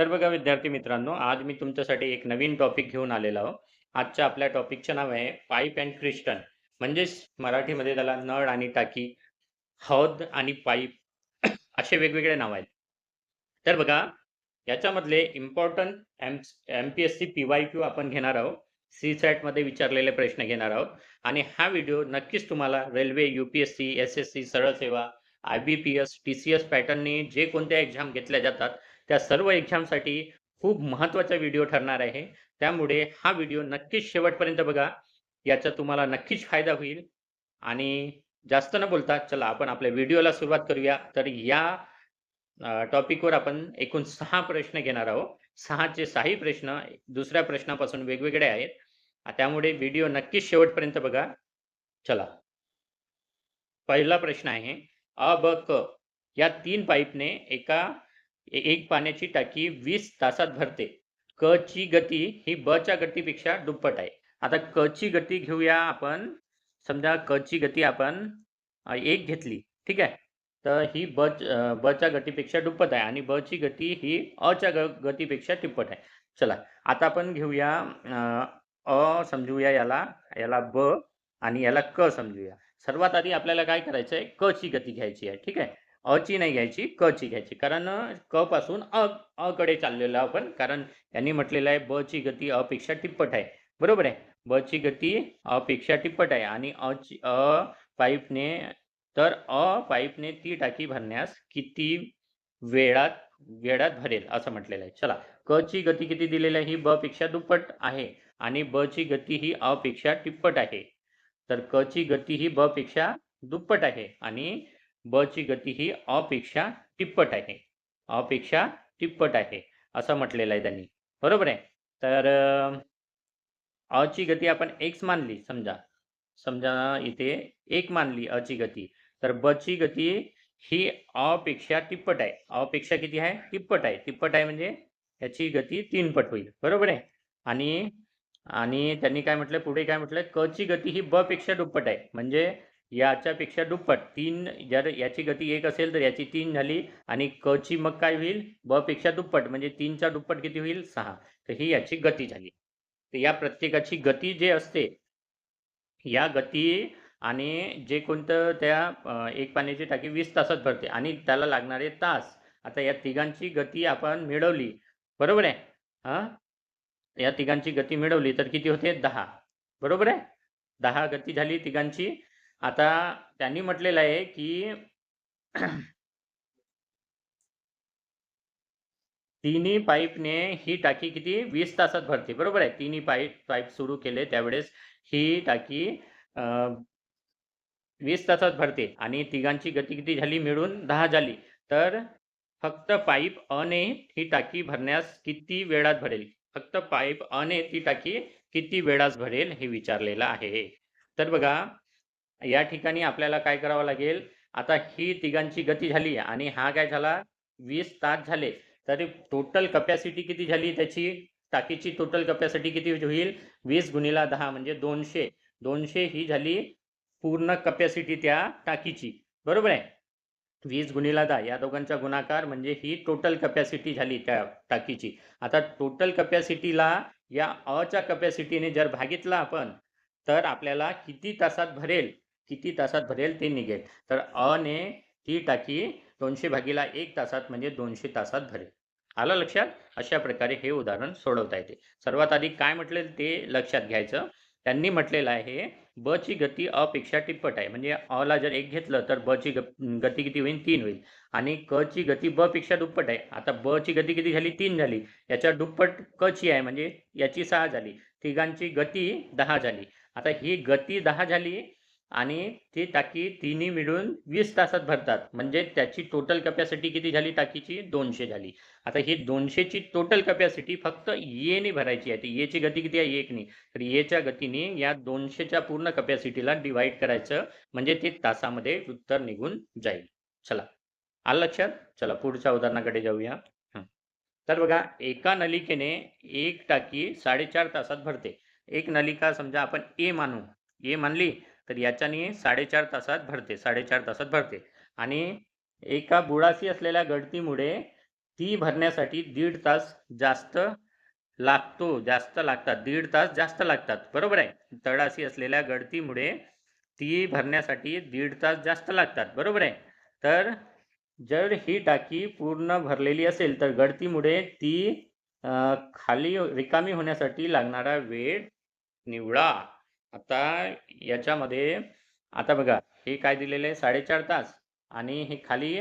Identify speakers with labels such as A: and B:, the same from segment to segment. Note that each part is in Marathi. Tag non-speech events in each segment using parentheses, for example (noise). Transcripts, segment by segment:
A: तर बघा विद्यार्थी मित्रांनो, आज मी तुमच्यासाठी एक नवीन टॉपिक घेऊन आलेलो आहो. आजच्या आपल्या टॉपिकचं नाव आहे पाईप अँड क्रिस्टन म्हणजेच मराठीमध्ये त्याला नळ आणि टाकी, हौद आणि पाईप (coughs) असे वेगवेगळे नाव आहेत. तर बघा, याच्यामधले important M M P S C P Y Q आपण घेणार आहोत. सी-सॅटमध्ये विचारलेले प्रश्न घेणार आहोत आणि हा व्हिडिओ नक्कीच तुम्हाला रेल्वे, यू-पी-एस-सी, एस-एस-सी, सरळ सेवा, आय-बी-पी-एस, टी-सी-एस पॅटर्नने जे कोणत्या एक्झाम घेतल्या जातात, त्या सर्व एक्झामसाठी खूप महत्त्वाचा व्हिडिओ ठरणार आहे. त्यामुळे हा व्हिडिओ नक्कीच शेवटपर्यंत बघा. याचा तुम्हाला नक्कीच फायदा होईल आणि जास्त न बोलता चला आपण आपल्या व्हिडिओला सुरुवात करूया. तर या टॉपिकवर आपण एकूण सहा प्रश्न घेणार आहोत. सहाचे सहाही प्रश्न दुसऱ्या प्रश्नापासून वेगवेगळे आहेत. त्यामुळे व्हिडिओ नक्कीच शेवटपर्यंत बघा. चला. पहिला प्रश्न आहे अ, ब, क या तीन पाईपने एका एक पाण्याची टाकी वीस तासात भरते. क ची गती ही ब च्या गतीपेक्षा दुप्पट आहे. आता क ची गती घेऊया आपण. समजा क ची गती आपण एक घेतली. ठीक आहे. तर ही ब ब च्या गतीपेक्षा दुप्पट आहे आणि ब ची गती ही अ च्या ग गतीपेक्षा तिप्पट आहे. चला, आता आपण घेऊया अ समजूया याला, याला ब आणि याला क समजूया. सर्वात आधी आपल्याला काय करायचं आहे, क ची गती घ्यायची आहे. ठीक आहे. अ ची नाही घ्यायची, क ची घ्यायची. कारण क पासून अ अ कडे चाललेलो आपण. कारण त्यांनी म्हटलेलं आहे ब ची गती अपेक्षा टिप्पट तिप्पट आहे. बरोबर आहे. ब ची गती अपेक्षा टिप्पट तिप्पट आहे आणि अ ची अ पाईपने तर अ पाईपने ती टाकी भरण्यास किती वेळात वेळात भरेल असं म्हटलेलं आहे. चला, क ची गती किती दिलेली आहे? ही ब पेक्षा दुप्पट आहे आणि ब ची गती ही अपेक्षा टिप्पट तिप्पट आहे. तर क ची गती ही ब पेक्षा दुप्पट आहे आणि ब ची गती ही अपेक्षा तिप्पट आहे. अपेक्षा तिप्पट आहे असं म्हटलेलं आहे त्यांनी. बरोबर आहे. तर अ, ची गती आपण एक्स मानली समजा. समजा इथे एक मानली अ ची गती. तर ब ची गती ही अपेक्षा तिप्पट आहे. अपेक्षा किती आहे? तिप्पट आहे. तिप्पट आहे म्हणजे याची गती 3 पट होईल. बरोबर आहे. आणि आणि त्यांनी काय म्हटलं पुढे काय म्हटलं क ची गती ही ब पेक्षा दुप्पट आहे. म्हणजे याच्यापेक्षा दुप्पट तीन जर याची गती एक असेल तर याची तीन झाली आणि क ची मग काय होईल? ब पेक्षा दुप्पट म्हणजे तीनचा दुप्पट किती होईल? सहा तर ही याची गती झाली. तर या प्रत्येकाची गती जे असते या गती आणि जे कोणतं त्या एक पाण्याची टाकी वीस तासात भरते आणि त्याला लागणारे तास. आता या तिघांची गती आपण मिळवली. बरोबर आहे. हां. या तिघांची गती मिळवली तर किती होते? दहा बरोबर आहे. दहा गती झाली तिघांची. आता त्यांनी म्हटलेलं आहे की (clears throat) तिन्ही पाईपने ही टाकी किती वीस तासात भरते. बरोबर आहे. तिन्ही पाईप पाईप सुरू केले त्यावेळेस ही टाकी वीस तासात भरते आणि तिघांची गती किती झाली मिळून दहा झाली. तर फक्त पाईप अने ने ही टाकी भरण्यास किती वेळात भरेल? फक्त पाईप अने ती टाकी किती वेळात भरेल हे विचारलेलं आहे. तर बघा, या ठिकाणी आपल्याला काय करावं लागेल? आता ही तिघांची गती झाली आणि हा काय झाला वीस तास झाले. तरी टोटल कपॅसिटी किती झाली त्याची? टाकीची टोटल कपॅसिटी किती होईल? वीस गुणिला दहा म्हणजे दोनशे दोनशे ही झाली पूर्ण कपॅसिटी त्या टाकीची. बरोबर आहे. वीस गुणिला दहा या दोघांचा गुणाकार म्हणजे ही टोटल कपॅसिटी झाली त्या टाकीची. आता टोटल कपॅसिटीला या अच्या कपॅसिटीने जर भागितला आपण, तर आपल्याला किती तासात भरेल, किती तासात भरेल ते निघेल. तर अने ने ती टाकी दोनशे भागीला एक तासात म्हणजे दोनशे तासात भरेल. आलं लक्षात? अशा प्रकारे हे उदाहरण सोडवता येते. सर्वात आधी काय म्हटलेलं ते लक्षात घ्यायचं. त्यांनी म्हटलेलं आहे ब ची गती अपेक्षा टिप्पट तिप्पट आहे. म्हणजे अला ला जर एक घेतलं तर ब ची ग गती किती होईल? तीन होईल आणि क ची गती ब पेक्षा दुप्पट आहे. आता ब ची गती किती झाली? तीन झाली. याच्या दुप्पट क ची आहे म्हणजे याची सहा झाली. तिघांची गती दहा झाली. आता ही गती दहा झाली आणि ती टाकी तिन्ही मिळून वीस तासात भरतात. म्हणजे त्याची टोटल कपॅसिटी किती झाली टाकीची? दोनशे झाली. आता ही दोनशेची टोटल कपॅसिटी फक्त ए ने भरायची आहे. ती ए ची गती किती आहे? 1 नी. तर एच्या गतीने या दोनशेच्या पूर्ण कपॅसिटीला डिव्हाईड करायचं म्हणजे ते तासामध्ये उत्तर निघून जाईल. चला. आलं लक्षात? चला पुढच्या उदाहरणाकडे जाऊया. तर बघा एका नलिकेने एक टाकी 4.5 तासात भरते. एक नलिका समजा आपण ए मानू. ए मानली तर याच्याने 4.5 तासात भरते. 4.5 तासात भरते. आणि एका बुडाशी असलेल्या गळतीमुळे ती भरण्यासाठी दीड तास जास्त लागतो जास्त लागतात दीड तास जास्त लागतात. बरोबर आहे? तळाशी असलेल्या गळतीमुळे ती भरण्यासाठी दीड तास जास्त लागतात. बरोबर आहे? तर जर ही टाकी पूर्ण भरलेली असेल तर गळतीमुळे ती खाली रिकामी होण्यासाठी लागणारा वेळ निवडा. आता याच्यामध्ये आता बघा हे काय दिलेलं आहे? साडेचार तास. आणि हे खाली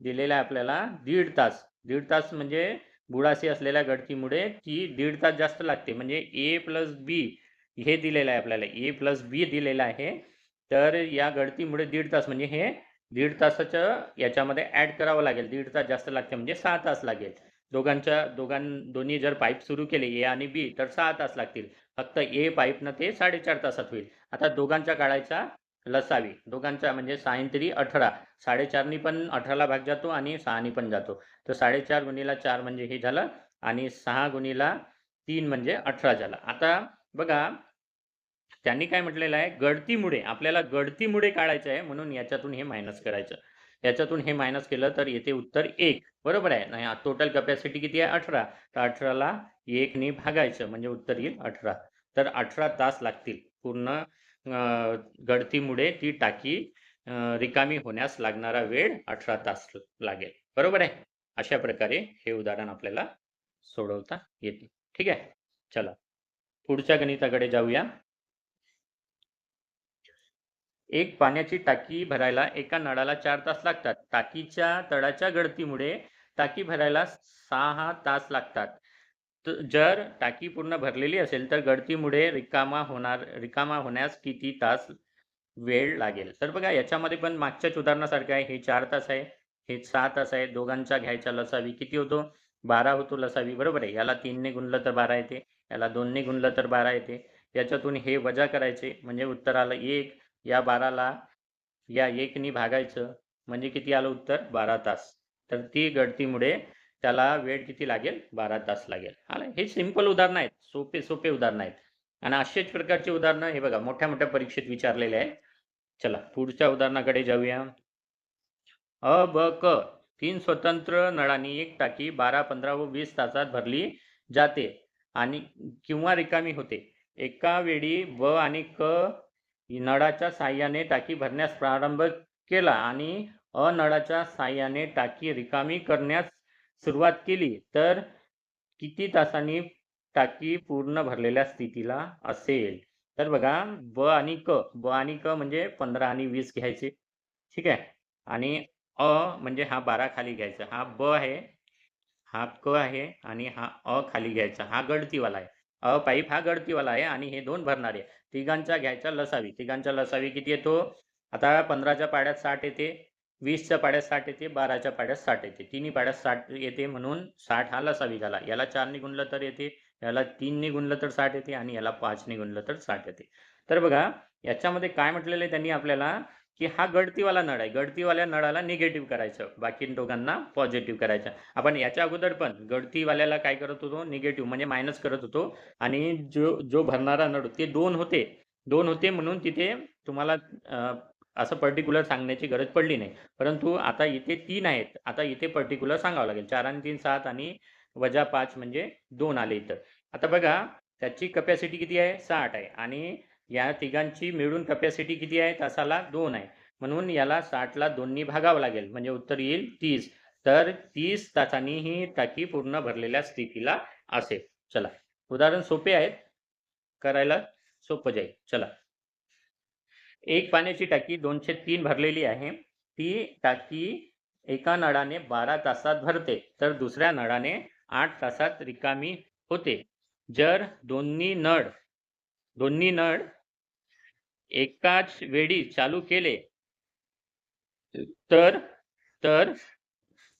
A: दिलेलं आहे आपल्याला दीड तास. दीड तास म्हणजे बुडासी असलेल्या गडकीमुळे ती दीड तास जास्त लागते. म्हणजे ए प्लस बी हे दिलेलं आहे आपल्याला. ए प्लस बी दिलेलं आहे. तर या गळतीमुळे दीड तास म्हणजे हे दीड तासाचं याच्यामध्ये ॲड करावं लागेल. दीड तास जास्त लागते म्हणजे सहा तास लागेल. दोघांच्या दोघां दोन्ही जर पाईप सुरू केले ए आणि बी तर सहा तास लागतील. फक्त ए पाईपनं ते साडेचार तासात होईल. आता दोघांचा काढायचा लसावी. दोघांचा म्हणजे सायंत्री अठरा. साडेचारनी पण अठराला भाग जातो आणि सहानी पण जातो. तर साडेचार गुणीला चार म्हणजे हे झालं आणि सहा गुणीला तीन म्हणजे अठरा झालं. आता बघा त्यांनी काय म्हटलेलं आहे? गळतीमुळे आपल्याला गळतीमुळे काढायचं आहे म्हणून याच्यातून हे मायनस करायचं. याच्यातून हे मायनस केलं तर येते उत्तर एक. बरोबर आहे? नाही टोटल कपॅसिटी किती आहे? अठरा. तर अठराला एकने भागायचं म्हणजे उत्तर येईल अठरा. तर अठरा तास लागतील. पूर्ण गळतीमुळे ती टाकी रिकामी होण्यास लागणारा वेळ अठरा तास लागेल. बरोबर आहे? अशा प्रकारे हे उदाहरण आपल्याला सोडवता येते ठीक आहे? चला. पुढच्या गणिताकडे जाऊया. एक पाण्याची टाकी भरायला एका नळाला चार तास लागतात. टाकीच्या तळाच्या गळतीमुळे टाकी भरायला सहा तास लागतात. जर टाकी पूर्ण भरलेली असेल तर गळतीमुळे रिकामा होणार रिकामा होण्यास किती तास वेळ लागेल? तर बघा याच्यामध्ये पण मागच्याच उदाहरणासारखं आहे. हे चार तास आहे हे सहा तास आहे. दोघांचा घ्यायचा लसावी किती होतो? बारा होतो लसावी. बरोबर आहे. याला तीनने गुणलं तर बारा येते. याला दोनने गुणलं तर बारा येते. याच्यातून हे वजा करायचे म्हणजे उत्तर आलं एक या बाराला या एकनी भागायचं. म्हणजे किती आलं उत्तर? बारा तास. तर ती गळतीमुळे त्याला वेळ किती लागेल? बारा तास लागेल. आलं? हे सिंपल उदाहरणं आहेत. सोपे सोपे उदाहरणं आहेत. आणि अशाच प्रकारचे उदाहरणं हे बघा मोठ्या मोठ्या परीक्षेत विचारलेले आहेत. चला पुढच्या उदाहरणाकडे जाऊया. अ ब क. तीन स्वतंत्र नळांनी एक टाकी बारा पंधरा व वीस तासात भरली जाते आणि किंवा रिकामी होते. एका वेळी ब आणि क नळाच्या साह्याने टाकी भरण्यास प्रारंभ केला आणि अ नळाच्या साह्याने टाकी रिकामी करण्यास सुरुवात केली तर किती तासांनी टाकी पूर्ण भरलेल्या स्थितीला असेल? तर बघा ब आणि क ब आणि क म्हणजे पंधरा आणि वीस घ्यायचे ठीक आहे? आणि अ म्हणजे हा बारा खाली घ्यायचा हा ब आहे हा क आहे आणि हा अ खाली घ्यायचा हा गळतीवाला आहे. अ पाईप हा गळतीवाला आहे आणि हे दोन भरणारे तिघांचा घ्यायचा लसावी. तिघांचा लसावी किती येतो? आता पंधराच्या पाड्यात साठ येते वीसच्या पाड्यात साठ येते बाराच्या पाड्यात साठ येते. तिन्ही पाड्यात साठ येते म्हणून साठ हा लसावी झाला. याला चारने गुणलं तर येते याला तीनने गुणलं तर साठ येते आणि याला पाचने गुणलं तर साठ येते. तर बघा याच्यामध्ये काय म्हटलेलं आहे त्यांनी आपल्याला? की हा गळतीवाला नळ आहे. गळतीवाल्या नळाला निगेटिव्ह करायचं. बाकी दोघांना पॉझिटिव्ह करायचं. आपण याच्या अगोदर पण गळतीवाल्याला काय करत होतो? निगेटिव्ह म्हणजे मायनस करत होतो. आणि जो जो भरणारा नळ ते दोन होते. दोन होते म्हणून तिथे तुम्हाला असं पर्टिक्युलर सांगण्याची गरज पडली नाही. परंतु आता इथे तीन आहेत. आता इथे पर्टिक्युलर सांगावं लागेल. चार आणि तीन सात आणि वजा पाच म्हणजे दोन आले इथं. आता बघा त्याची कपॅसिटी किती आहे? साठ आहे. आणि या तिघांची मिळून कपॅसिटी किती आहे? तासाला दोन आहे. म्हणून याला साठला दोन्ही भागावं लागेल. म्हणजे उत्तर येईल तीस. तर तीस तासांनी ही टाकी पूर्ण भरलेल्या स्थितीला असेल. चला. उदाहरण सोपे आहेत. करायला सोपं जाईल. चला. एक पाण्याची टाकी दोनशे तीन भरलेली आहे. ती टाकी एका नळाने बारा तासात भरते. तर दुसऱ्या नळाने आठ तासात रिकामी होते. जर दोन्ही नळ दोन्ही नळ एकाच वेळी चालू केले. तर तर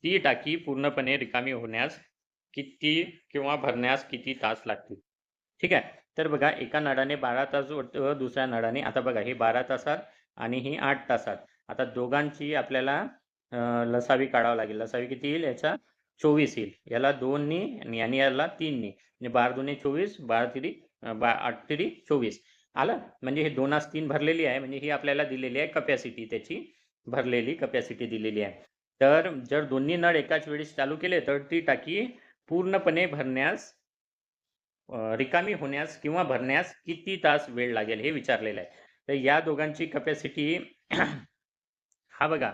A: ती टाकी पूर्णपणे रिकामी होण्यास किती किंवा भरण्यास किती तास लागतील? ठीक आहे. तर बघा एका नळाने बारा तास व दुसऱ्या नळाने आता बघा हे बारा तासात आणि ही आठ तासात. आता दोघांची आपल्याला लसावी काढावं लागेल. लसावी किती येईल? याचा चोवीस येईल. याला दोननी आणि याला तीननी. म्हणजे बारा दोन्ही चोवीस बारा तिरी बा आठ तिरी चोवीस. आलं? म्हणजे हे दोनास तीन भरलेली आहे. म्हणजे ही आपल्याला दिलेली आहे कपॅसिटी त्याची भरलेली कपॅसिटी दिलेली आहे. तर जर दोन्ही नळ एकाच वेळेस चालू केले तर ती टाकी पूर्णपणे भरण्यास रिकामी होण्यास किंवा भरण्यास किती तास वेळ लागेल हे विचारलेलं आहे. तर या दोघांची कपॅसिटी (clears throat) हा बघा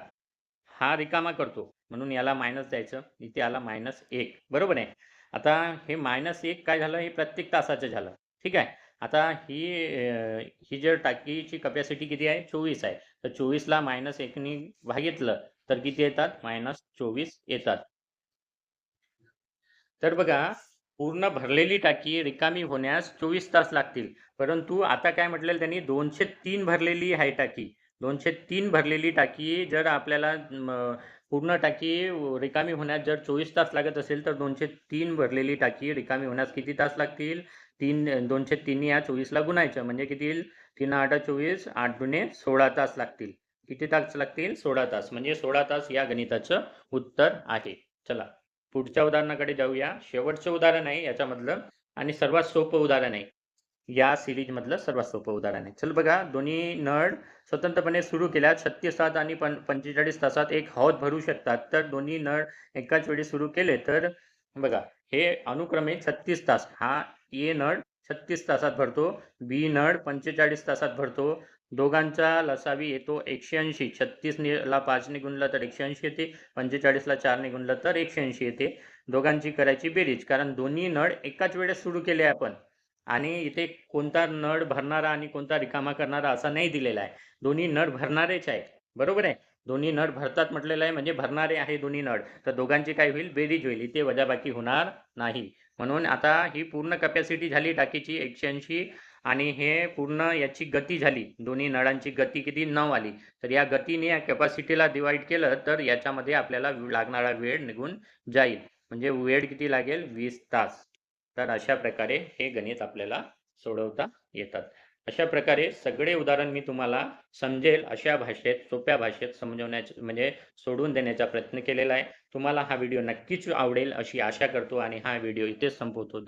A: हा रिकामा करतो. म्हणून याला मायनस द्यायचं. इथे आला मायनस एक. बरोबर आहे? आता हे मायनस एक काय झालं? हे प्रत्येक तासाचं झालं. ठीक आहे? आता ही ही जर टाकीची कपॅसिटी किती आहे? चोवीस आहे. तर चोवीसला मायनस एकनी भागितलं तर किती येतात? मायनस चोवीस येतात. तर बघा पूर्ण भरलेली टाकी रिकामी होण्यास चोवीस तास लागतील. परंतु आता काय म्हटलेलं त्यांनी? दोनशे तीन भरलेली आहे टाकी. दोनशे तीन भरलेली टाकी जर आपल्याला पूर्ण टाकी रिकामी होण्यास जर चोवीस तास लागत असेल तर दोनशे तीन भरलेली टाकी रिकामी होण्यास किती तास लागतील? तीन दोनशे तीन या चोवीसला गुणायचं. म्हणजे किती येईल? तीन आठ चोवीस आठ दुने सोळा तास लागतील. किती तास लागतील? सोळा तास. म्हणजे सोळा तास या गणिताचं उत्तर आहे. चला पुढच्या उदाहरणाकडे जाऊया. शेवटचं उदाहरण आहे याच्यामधलं आणि सर्वात सोपं उदाहरण आहे. या सिरीज मधलं सर्वात सोपं उदाहरण आहे. चल बघा दोन्ही नळ स्वतंत्रपणे सुरू केल्या छत्तीस तास आणि पं पंचेचाळीस तासात एक हौद भरू शकतात. तर दोन्ही नळ एकाच वेळी सुरू केले तर बघा हे अनुक्रमे छत्तीस तास. हा ए नळ छत्तीस तासात भरतो बी नळ पंचेचाळीस तासात भरतो. दोघांचा लसावी येतो एकशे ऐंशी. छत्तीस ला पाचने गुणलं तर एकशे ऐंशी येते पंचेचाळीसला चारने गुणलं तर एकशे ऐंशी येते. दोघांची करायची बेरीज कारण दोन्ही नळ एकाच वेळेस सुरू केले आपण. आणि इथे कोणता नळ भरणारा आणि कोणता रिकामा करणारा असा नाही दिलेला आहे. दोन्ही नळ भरणारेच आहे बरोबर आहे? दोन्ही नळ भरतात म्हटलेलं आहे म्हणजे भरणारे आहे दोन्ही नळ. तर दोघांची काय होईल? बेरीज होईल. इथे वजाबाकी होणार नाही. म्हणून आता ही पूर्ण कपॅसिटी झाली टाकीची एकशे ऐंशी आणि हे पूर्ण याची गती झाली. दोन्ही नळांची गती किती? नऊ आली. तर या गतीने या कॅपॅसिटीला डिवाईड केलं तर याच्यामध्ये आपल्याला लागणारा वेळ निघून जाईल. म्हणजे वेळ किती लागेल? वीस तास. तर अशा प्रकारे हे गणित आपल्याला सोडवता येतात. अशा प्रकारे सगळे उदाहरण मी तुम्हाला समजेल अशा भाषेत सोप्या भाषेत समजवण्याचे म्हणजे सोडून देण्याचा प्रयत्न केलेला आहे. तुम्हाला हा व्हिडिओ नक्कीच आवडेल अशी आशा करतो आणि हा व्हिडिओ इथेच संपवतो.